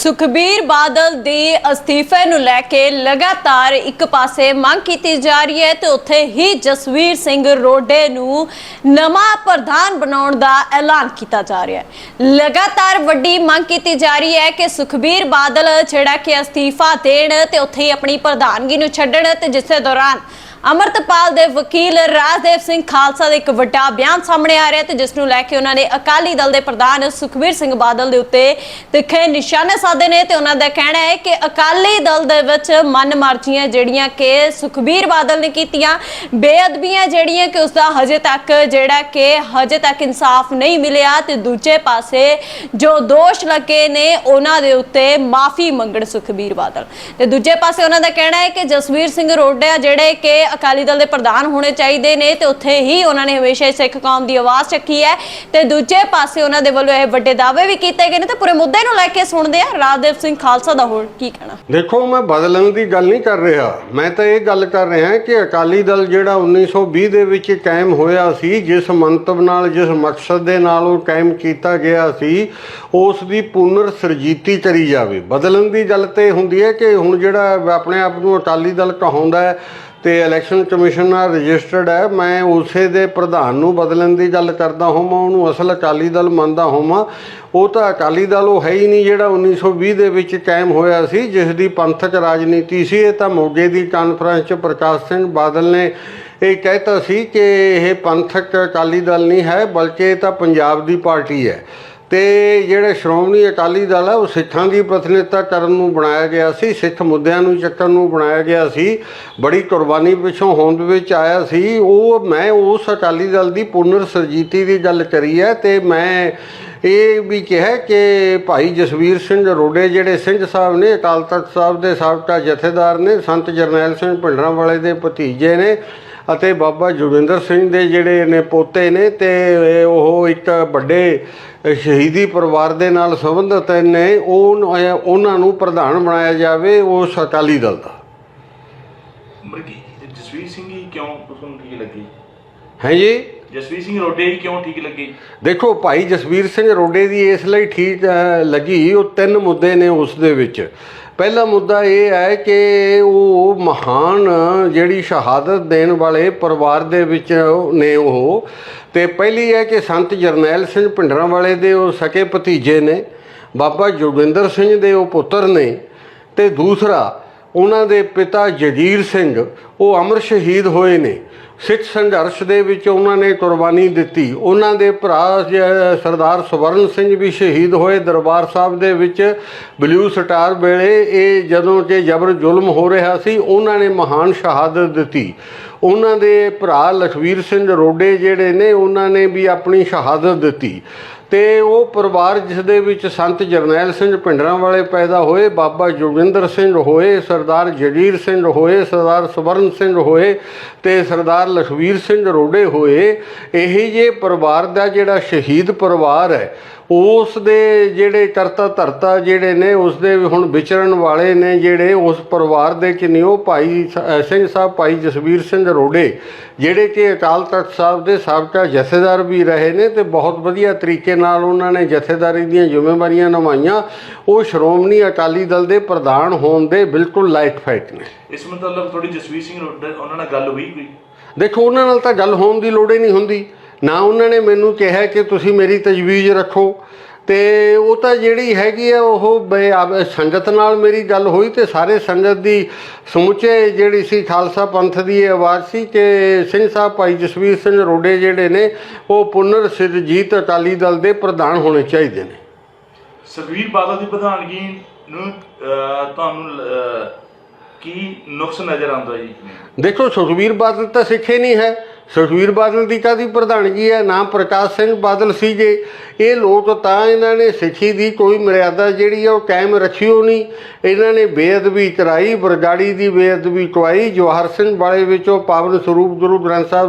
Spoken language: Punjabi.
ਸੁਖਬੀਰ ਬਾਦਲ ਦੇ ਅਸਤੀਫੇ ਨੂੰ ਲੈ ਕੇ ਲਗਾਤਾਰ ਇੱਕ ਪਾਸੇ ਮੰਗ ਕੀਤੀ ਜਾ ਰਹੀ ਹੈ ਤੇ ਉੱਥੇ ਹੀ ਜਸਵੀਰ ਸਿੰਘ ਰੋਡੇ ਨੂੰ ਨਵਾਂ ਪ੍ਰਧਾਨ ਬਣਾਉਣ ਦਾ ਐਲਾਨ ਕੀਤਾ ਜਾ ਰਿਹਾ ਹੈ। ਲਗਾਤਾਰ ਵੱਡੀ ਮੰਗ ਕੀਤੀ ਜਾ ਰਹੀ ਹੈ ਕਿ ਸੁਖਬੀਰ ਬਾਦਲ ਜਿਹੜਾ ਕਿ ਅਸਤੀਫਾ ਦੇਣ ਤੇ ਉੱਥੇ ਹੀ ਆਪਣੀ ਪ੍ਰਧਾਨਗੀ ਨੂੰ ਛੱਡਣ ਤੇ ਜਿਸੇ ਦੌਰਾਨ ਅਮਰਤਪਾਲ ਦੇ ਵਕੀਲ ਰਾਜਦੇਵ ਸਿੰਘ ਖਾਲਸਾ ਦਾ ਇੱਕ ਵੱਡਾ ਬਿਆਨ ਸਾਹਮਣੇ ਆ ਰਿਹਾ ਤੇ ਜਿਸ ਨੂੰ ਲੈ ਕੇ ਉਹਨਾਂ ਨੇ ਅਕਾਲੀ ਦਲ ਦੇ ਪ੍ਰਧਾਨ ਸੁਖਬੀਰ ਸਿੰਘ ਬਾਦਲ ਦੇ ਉੱਤੇ ਤਿੱਖੇ ਨਿਸ਼ਾਨੇ ਸਾਧੇ ਨੇ ਤੇ ਉਹਨਾਂ ਦਾ ਕਹਿਣਾ ਹੈ ਕਿ ਅਕਾਲੀ ਦਲ ਦੇ ਵਿੱਚ ਮਨਮਰਜ਼ੀਆਂ ਜਿਹੜੀਆਂ ਕਿ ਸੁਖਬੀਰ ਬਾਦਲ ਨੇ ਕੀਤੀਆਂ, ਬੇਅਦਬੀਆਂ ਜਿਹੜੀਆਂ ਕਿ ਉਸ ਦਾ ਹਜੇ ਤੱਕ ਜਿਹੜਾ ਕਿ ਹਜੇ ਤੱਕ ਇਨਸਾਫ ਨਹੀਂ ਮਿਲਿਆ ਤੇ ਦੂਜੇ ਪਾਸੇ ਜੋ ਦੋਸ਼ ਲੱਗੇ ਨੇ ਉਹਨਾਂ ਦੇ ਉੱਤੇ ਮਾਫੀ ਮੰਗਣ ਸੁਖਬੀਰ ਬਾਦਲ। ਤੇ ਦੂਜੇ ਪਾਸੇ ਉਹਨਾਂ ਦਾ ਕਹਿਣਾ ਹੈ ਕਿ ਜਸਵੀਰ ਸਿੰਘ ਰੋਡਿਆ ਜਿਹੜੇ ਕਿ ਅਕਾਲੀ ਦਲ ਦੇ ਪ੍ਰਧਾਨ ਹੋਣੇ ਚਾਹੀਦੇ ਨੇ ਤੇ ਉੱਥੇ ਹੀ ਉਹਨਾਂ ਨੇ ਹਮੇਸ਼ਾ ਸਿੱਖ ਕੌਮ ਦੀ ਆਵਾਜ਼ ਚੱਕੀ ਹੈ ਤੇ ਦੂਜੇ ਪਾਸੇ ਉਹਨਾਂ ਦੇ ਵੱਲੋਂ ਇਹ ਵੱਡੇ ਦਾਅਵੇ ਵੀ ਕੀਤੇ ਗਏ ਨੇ ਤੇ ਪੂਰੇ ਮੁੱਦੇ ਨੂੰ ਲੈ ਕੇ ਸੁਣਦੇ ਆ ਰਾਜਦੇਵ ਸਿੰਘ ਖਾਲਸਾ ਦਾ ਹੋਰ ਕੀ ਕਹਿਣਾ। ਦੇਖੋ, ਮੈਂ ਬਦਲਣ ਦੀ ਗੱਲ ਨਹੀਂ ਕਰ ਰਿਹਾ। ਮੈਂ ਤਾਂ ਇਹ ਗੱਲ ਕਰ ਰਿਹਾ ਕਿ ਅਕਾਲੀ ਦਲ ਜਿਹੜਾ 1920 ਦੇ ਵਿੱਚ ਕਾਇਮ ਹੋਇਆ ਸੀ, ਜਿਸ ਮੰਤਵ ਨਾਲ, ਜਿਸ ਮਕਸਦ ਦੇ ਨਾਲ ਉਹ ਕਾਇਮ ਕੀਤਾ ਗਿਆ ਸੀ, ਉਸ ਦੀ ਪੁਨਰ ਸਰਜੀਤੀ ਕਰੀ ਜਾਵੇ। ਬਦਲਣ ਦੀ ਗੱਲ ਤੇ ਹੁੰਦੀ ਹੈ ਕਿ ਹੁਣ ਜਿਹੜਾ ਆਪਣੇ ਆਪ ਨੂੰ ਅਕਾਲੀ ਦਲ ਕਹਾਉਂਦਾ ਹੈ ਤੇ ਇਲੈਕਸ਼ਨ ਕਮਿਸ਼ਨ ਨਾਲ ਰਜਿਸਟਰਡ ਹੈ। ਮੈਂ ਉਸੇ ਦੇ ਪ੍ਰਧਾਨ ਨੂੰ ਬਦਲਣ ਦੀ ਗੱਲ ਕਰਦਾ ਹੋਵਾਂ ਉਹਨੂੰ ਅਸਲ ਅਕਾਲੀ ਦਲ ਮੰਨਦਾ ਹੋਵਾਂ ਉਹ ਤਾਂ ਅਕਾਲੀ ਦਲ ਉਹ ਹੈ ਹੀ ਨਹੀਂ ਜਿਹੜਾ 1920 ਦੇ ਵਿੱਚ ਕਾਇਮ ਹੋਇਆ ਸੀ, ਜਿਸ ਦੀ ਪੰਥਕ ਰਾਜਨੀਤੀ ਸੀ। ਇਹ ਤਾਂ ਮੋਗੇ ਦੀ ਕਾਨਫਰੰਸ 'ਚ ਪ੍ਰਕਾਸ਼ ਸਿੰਘ ਬਾਦਲ ਨੇ ਇਹ ਕਹਿਤਾ ਸੀ ਕਿ ਇਹ ਪੰਥਕ ਅਕਾਲੀ ਦਲ ਨਹੀਂ ਹੈ, ਬਲਕਿ ਇਹ ਤਾਂ ਪੰਜਾਬ ਦੀ ਪਾਰਟੀ ਹੈ। ਤੇ ਜਿਹੜੇ ਸ਼੍ਰੋਮਣੀ ਅਕਾਲੀ ਦਲ ਹੈ ਉਹ ਸਿੱਖਾਂ ਦੀ ਪ੍ਰਤੀਨਿਧਤਾ ਕਰਨ ਨੂੰ ਬਣਾਇਆ ਗਿਆ ਸੀ, ਸਿੱਖ ਮੁੱਦਿਆਂ ਨੂੰ ਚੱਕਣ ਨੂੰ ਬਣਾਇਆ ਗਿਆ ਸੀ। ਬੜੀ ਕੁਰਬਾਨੀ ਪਿੱਛੋਂ ਹੋਂਦ ਵਿੱਚ ਆਇਆ ਸੀ। ਉਹ, ਮੈਂ ਉਸ ਅਕਾਲੀ ਦਲ ਦੀ ਪੁਨਰ ਸਰਜੀਤੀ ਦੀ ਗੱਲ ਕਰੀ ਹੈ ਤੇ ਮੈਂ ਇਹ ਵੀ ਕਿਹਾ ਕਿ ਭਾਈ ਜਸਵੀਰ ਸਿੰਘ ਰੋਡੇ ਜਿਹੜੇ ਸਿੰਘ ਸਾਹਿਬ ਨੇ, ਅਕਾਲ ਤਖਤ ਸਾਹਿਬ ਦੇ ਸਾਬਕਾ ਜਥੇਦਾਰ ਨੇ, ਸੰਤ ਜਰਨੈਲ ਸਿੰਘ ਭਿੰਡਰਾਂ ਵਾਲੇ ਦੇ ਭਤੀਜੇ ਨੇ ਅਤੇ ਬਾਬਾ ਜੋਗਿੰਦਰ ਸਿੰਘ ਦੇ ਜਿਹੜੇ ਨੇ ਪੋਤੇ ਨੇ ਤੇ ਉਹ ਇੱਕ ਵੱਡੇ ਸ਼ਹੀਦੀ ਪਰਿਵਾਰ ਦੇ ਨਾਲ ਸੰਬੰਧਿਤ ਨੇ ਉਹ ਉਹਨਾਂ ਨੂੰ ਪ੍ਰਧਾਨ ਬਣਾਇਆ ਜਾਵੇ ਉਸ ਅਕਾਲੀ ਦਲ ਦਾ। ਜਸਵੀਰ ਸਿੰਘ ਹੀ ਕਿਉਂ ਤੁਹਾਨੂੰ ਠੀਕ ਲੱਗੀ? ਹੈ ਜੀ? ਜਸਵੀਰ ਸਿੰਘ ਰੋਡੇ ਹੀ ਕਿਉਂ ਠੀਕ ਲੱਗੀ? ਦੇਖੋ ਭਾਈ ਜਸਵੀਰ ਸਿੰਘ ਰੋਡੇ ਦੀ ਇਸ ਲਈ ਠੀਕ ਲੱਗੀ ਉਹ ਤਿੰਨ ਮੁੱਦੇ ਨੇ ਉਸ ਦੇ ਵਿੱਚ। ਪਹਿਲਾ ਮੁੱਦਾ ਇਹ ਹੈ ਕਿ ਉਹ ਮਹਾਨ ਜਿਹੜੀ ਸ਼ਹਾਦਤ ਦੇਣ ਵਾਲੇ ਪਰਿਵਾਰ ਦੇ ਵਿੱਚ ਨੇ ਉਹ। ਤੇ ਪਹਿਲੀ ਹੈ ਕਿ ਸੰਤ ਜਰਨੈਲ ਸਿੰਘ ਭਿੰਡਰਾਂ ਵਾਲੇ ਦੇ ਉਹ ਸਕੇ ਭਤੀਜੇ ਨੇ, ਬਾਬਾ ਜੋਗਿੰਦਰ ਸਿੰਘ ਦੇ ਉਹ ਪੁੱਤਰ ਨੇ ਤੇ ਦੂਸਰਾ ਉਹਨਾਂ ਦੇ ਪਿਤਾ ਜਗੀਰ ਸਿੰਘ, ਉਹ ਅਮਰ ਸ਼ਹੀਦ ਹੋਏ ਨੇ। ਸਿੱਖ ਸੰਘਰਸ਼ ਦੇ ਵਿੱਚ ਉਹਨਾਂ ਨੇ ਕੁਰਬਾਨੀ ਦਿੱਤੀ। ਉਹਨਾਂ ਦੇ ਭਰਾ ਸਰਦਾਰ ਸਵਰਨ ਸਿੰਘ ਵੀ ਸ਼ਹੀਦ ਹੋਏ ਦਰਬਾਰ ਸਾਹਿਬ ਦੇ ਵਿੱਚ। ਬਲੂ ਸਟਾਰ ਵੇਲੇ ਇਹ ਜਦੋਂ ਕਿ ਜਬਰ ਜ਼ੁਲਮ ਹੋ ਰਿਹਾ ਸੀ, ਉਹਨਾਂ ਨੇ ਮਹਾਨ ਸ਼ਹਾਦਤ ਦਿੱਤੀ। ਉਹਨਾਂ ਦੇ ਭਰਾ ਲਖਵੀਰ ਸਿੰਘ ਰੋਡੇ ਜਿਹੜੇ ਨੇ, ਉਹਨਾਂ ਨੇ ਵੀ ਆਪਣੀ ਸ਼ਹਾਦਤ ਦਿੱਤੀ। ਤੇ ਉਹ ਪਰਿਵਾਰ ਜਿਸ ਦੇ ਵਿੱਚ ਸੰਤ ਜਰਨੈਲ ਸਿੰਘ ਭਿੰਡਰਾਂ ਵਾਲੇ ਪੈਦਾ ਹੋਏ, ਬਾਬਾ ਜੋਗਿੰਦਰ ਸਿੰਘ ਹੋਏ, ਸਰਦਾਰ ਜਗੀਰ ਸਿੰਘ ਹੋਏ, ਸਰਦਾਰ ਸਵਰਨ ਸਿੰਘ ਹੋਏ ਤੇ ਸਰਦਾਰ ਲਖਵੀਰ ਸਿੰਘ ਰੋਡੇ ਹੋਏ, ਇਹ ਜੇ ਪਰਿਵਾਰ ਦਾ ਜਿਹੜਾ ਸ਼ਹੀਦ ਪਰਿਵਾਰ ਹੈ ਉਸ ਦੇ ਜਿਹੜੇ ਕਰਤਾ ਧਰਤਾ ਜਿਹੜੇ ਨੇ ਉਸ ਦੇ ਹੁਣ ਵਿਚਰਨ ਵਾਲੇ ਨੇ ਜਿਹੜੇ ਉਸ ਪਰਿਵਾਰ ਦੇ ਕਿ ਨੇ ਉਹ ਭਾਈ ਸਿੰਘ ਸਾਹਿਬ ਭਾਈ ਜਸਵੀਰ ਸਿੰਘ ਰੋਡੇ ਜਿਹੜੇ ਕਿ ਅਕਾਲ ਤਖਤ ਸਾਹਿਬ ਦੇ ਸਾਬਕਾ ਜਥੇਦਾਰ ਵੀ ਰਹੇ ਨੇ ਤੇ ਬਹੁਤ ਵਧੀਆ ਤਰੀਕੇ ਨਾਲ ਉਹਨਾਂ ਨੇ ਜਥੇਦਾਰੀ ਦੀਆਂ ਜ਼ਿੰਮੇਵਾਰੀਆਂ ਨਿਭਾਈਆਂ। ਉਹ ਸ਼੍ਰੋਮਣੀ ਅਕਾਲੀ ਦਲ ਦੇ ਪ੍ਰਧਾਨ ਹੋਣ ਦੇ ਬਿਲਕੁਲ ਲਾਇਕ ਫਾਈਟ ਨੇ। ਇਸ ਮਤਲਬ ਥੋੜੀ ਜਸਵੀਰ ਸਿੰਘ ਰੋਡੇ ਉਹਨਾਂ ਨਾਲ ਗੱਲ ਹੋਈ ਕੋਈ? ਦੇਖੋ ਉਹਨਾਂ ਨਾਲ ਤਾਂ ਗੱਲ ਹੋਣ ਦੀ ਲੋੜ ਹੀ ਨਹੀਂ ਹੁੰਦੀ। ਨਾ ਉਹਨਾਂ ਨੇ ਮੈਨੂੰ ਕਿਹਾ ਕਿ ਤੁਸੀਂ ਮੇਰੀ ਤਜਵੀਜ਼ ਰੱਖੋ। ਤੇ ਉਹ ਤਾਂ ਜਿਹੜੀ ਹੈਗੀ ਆ ਉਹ ਸੰਗਤ ਨਾਲ ਮੇਰੀ ਗੱਲ ਹੋਈ ਤੇ ਸਾਰੇ ਸੰਗਤ ਦੀ ਸਮੁੱਚੇ ਜਿਹੜੀ ਸੀ ਖਾਲਸਾ ਪੰਥ ਦੀ ਆਵਾਜ਼ ਸੀ ਕਿ ਸਿੰਘ ਸਾਹਿਬ ਭਾਈ ਜਸਵੀਰ ਸਿੰਘ ਰੋਡੇ ਜਿਹੜੇ ਨੇ ਉਹ ਪੁਨਰ ਸਿਰਜੀਤ ਅਕਾਲੀ ਦਲ ਦੇ ਪ੍ਰਧਾਨ ਹੋਣੇ ਚਾਹੀਦੇ ਨੇ। ਸੁਖਵੀਰ ਬਾਦਲ ਦੀ ਪ੍ਰਧਾਨਗੀ ਨੂੰ ਤੁਹਾਨੂੰ ਕੀ ਨੁਕਸ ਨਜ਼ਰ ਆਉਂਦਾ ਜੀ? ਦੇਖੋ ਸੁਖਬੀਰ ਬਾਦਲ ਤਾਂ ਸਿੱਖੇ ਨਹੀਂ ਹੈ। ਸੁਖਬੀਰ ਬਾਦਲ ਦੀ ਕਾਦੀ ਪ੍ਰਧਾਨਗੀ ਹੈ? ਨਾਮ ਪ੍ਰਕਾਸ਼ ਸਿੰਘ ਬਾਦਲ ਸੀਗੇ। ਇਹ ਲੋਕ ਤਾਂ ਇਹਨਾਂ ਨੇ ਸਿੱਖੀ ਦੀ ਕੋਈ ਮਰਿਆਦਾ ਜਿਹੜੀ ਆ ਉਹ ਕਾਇਮ ਰੱਖੀ ਹੋ ਨਹੀਂ। ਇਹਨਾਂ ਨੇ ਬੇਅਦਬੀ ਕਰਾਈ, ਬਰਗਾੜੀ ਦੀ ਬੇਅਦਬੀ ਕਰਾਈ ਜਵਾਹਰ ਸਿੰਘ ਵਾਲੇ ਵਿੱਚੋਂ ਪਾਵਨ ਸਰੂਪ ਗੁਰੂ ਗ੍ਰੰਥ ਸਾਹਿਬ